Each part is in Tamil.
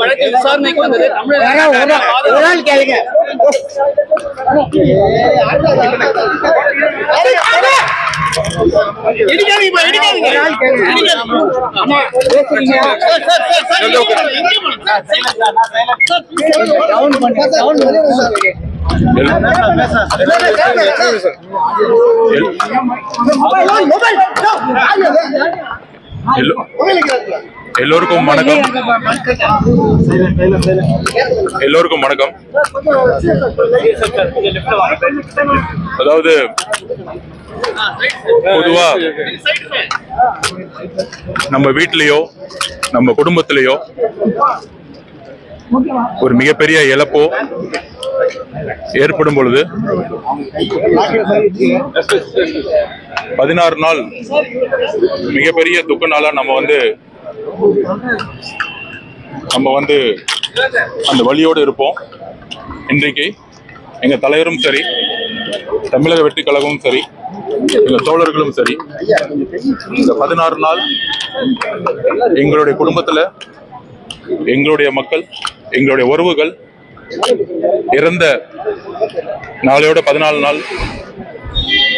வழக்கு விசாரணைக்கு வந்தது தமிழக கேளுங்க இடிக்காதீங்க இடிக்காதீங்க இடிக்காதீங்க அம்மா, எல்லோ- எல்லோருக்கும் வணக்கம். எல்லோருக்கும் வணக்கம். அதாவது பொதுவா நம்ம வீட்லயோ நம்ம குடும்பத்திலயோ ஒரு மிகப்பெரிய இழப்போ ஏற்படும் பொழுது பதினாறு நாள் மிகப்பெரிய துக்க நாளாக நம்ம வந்து நம்ம வந்து அந்த வழியோடு இருப்போம். இன்றைக்கு எங்கள் தலைவரும் சரி தமிழக வெற்றி கழகமும் சரி எங்கள் தோழர்களும் சரி இந்த பதினாறு நாள் எங்களுடைய குடும்பத்தில் எங்களுடைய மக்கள் எங்களுடைய உறவுகள் இறந்த நாளையோட பதினாலு நாள்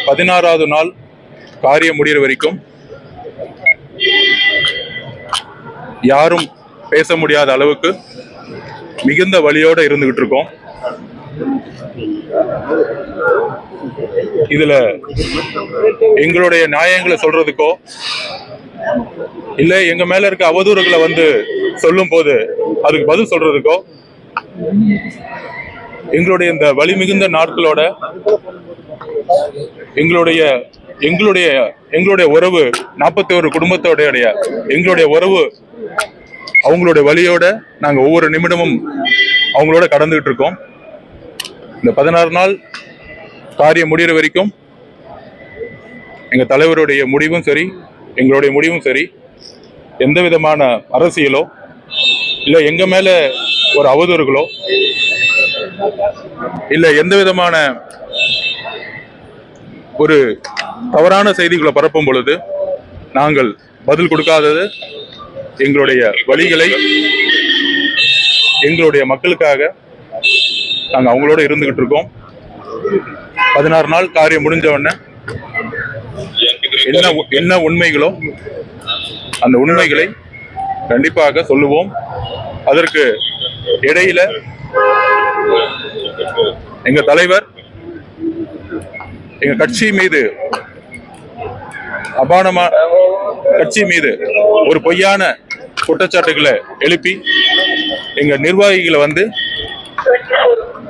பதினாறாவது நாள் காரியம் முடிகிற வரைக்கும் யாரும் பேச முடியாத அளவுக்கு மிகுந்த வழியோட இருந்துகிட்டு இருக்கோம். இதுல எங்களுடைய நியாயங்களை சொல்றதுக்கோ இல்ல எங்க மேல இருக்க அவதூறுகளை வந்து சொல்லும் போது அதுக்கு பதில் சொல்றதுக்கோ எங்களுடைய இந்த வலி மிகுந்த நாட்களோட எங்களுடைய எங்களுடைய எங்களுடைய உறவு நாற்பத்தி ஒரு குடும்பத்தோடைய எங்களுடைய உறவு அவங்களுடைய வழியோட நாங்கள் ஒவ்வொரு நிமிடமும் அவங்களோட கடந்துகிட்டு இருக்கோம் இந்த பதினாறு நாள் காரியம் முடிகிற வரைக்கும் எங்கள் தலைவருடைய முடிவும் சரி எங்களுடைய முடிவும் சரி. எந்த விதமான அரசியலோ இல்லை எங்கள் மேலே ஒரு அவதூறுகளோ? இல்லை எந்த விதமான ஒரு தவறான செய்திகளை பரப்பும் பொழுது நாங்கள் பதில் கொடுக்காதது எங்களுடைய வழிகளை எங்களுடைய மக்களுக்காக நாங்கள் அவங்களோட இருந்துகிட்டு இருக்கோம். பதினாறு நாள் காரியம் முடிஞ்ச உடனே என்ன உ- என்ன உண்மைகளோ அந்த உண்மைகளை கண்டிப்பாக சொல்லுவோம். அதற்கு இடையில எங்க தலைவர் எங்க கட்சி மீது அபானமா கட்சி மீது ஒரு பொய்யான குற்றச்சாட்டுகளை எழுப்பி எங்க நிர்வாகிகளை வந்து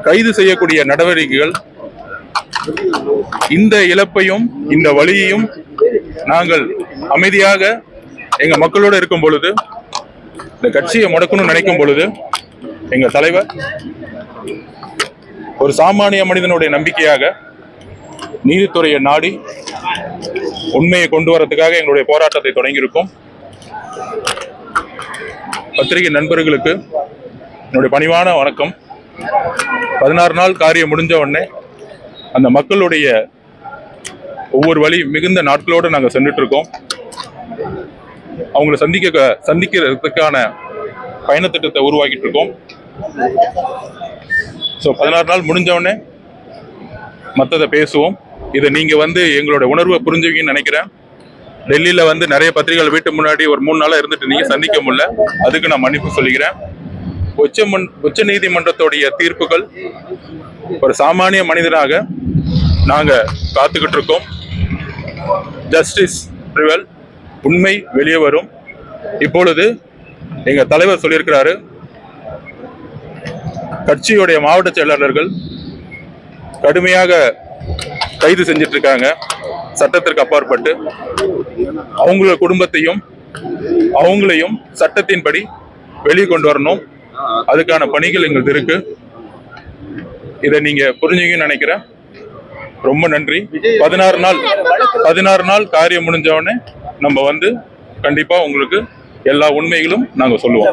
கைது செய்யக்கூடிய நடவடிக்கைகள் இந்த இழப்பையும் இந்த வழியையும் நாங்கள் அமைதியாக எங்க மக்களோட இருக்கும் பொழுது இந்த கட்சியை முடக்கணும்னு நினைக்கும் பொழுது எங்கள் தலைவர் ஒரு சாமானிய மனிதனுடைய நம்பிக்கையாக நீதித்துறையை நாடி உண்மையை கொண்டு வரதுக்காக எங்களுடைய போராட்டத்தை தொடங்கியிருக்கோம். பத்திரிகை நண்பர்களுக்கு என்னுடைய பணிவான வணக்கம். பதினாறு நாள் காரியம் முடிஞ்ச உடனே அந்த மக்களுடைய ஒவ்வொரு வழி மிகுந்த நாட்களோடு நாங்கள் சென்றுட்ருக்கோம் அவங்கள சந்திக்க சந்திக்கிறதுக்கான பயணத்திட்டத்தை உருவாக்கிட்டு இருக்கோம் ஸோ பதினாறு நாள் முடிஞ்சவுடனே மற்றதை பேசுவோம். இதை நீங்கள் வந்து எங்களோட உணர்வை புரிஞ்சுவீங்கன்னு நினைக்கிறேன். டெல்லியில் வந்து நிறைய பத்திரிகைகள் வீட்டு முன்னாடி ஒரு மூணு நாளாக இருந்துட்டு நீங்கள் சந்திக்க முடியல. அதுக்கு நான் மன்னிப்பு சொல்லிக்கிறேன். உச்ச உச்ச நீதிமன்றத்துடைய தீர்ப்புகள் ஒரு சாமானிய மனிதனாக நாங்கள் காத்துக்கிட்டு இருக்கோம். ஜஸ்டிஸ் ப்ரிவல் உண்மை வெளியே வரும். இப்பொழுது எங்கள் தலைவர் சொல்லியிருக்கிறாரு கட்சியுடைய மாவட்ட செயலாளர்கள் கடுமையாக கைது செஞ்சிட்டு இருக்காங்க சட்டத்திற்கு அப்பாற்பட்டு அவங்களோட குடும்பத்தையும் அவங்களையும் சட்டத்தின்படி வெளியே கொண்டு வரணும். அதுக்கான பணிகள் எங்களுக்கு இருக்கு. இதை நீங்க புரிஞ்சுங்கன்னு நினைக்கிறேன். ரொம்ப நன்றி. பதினாறு நாள் பதினாறு நாள் காரியம் முடிஞ்சவொடனே நம்ம வந்து கண்டிப்பா உங்களுக்கு எல்லா உண்மைகளும் நாங்க சொல்லுவோம்.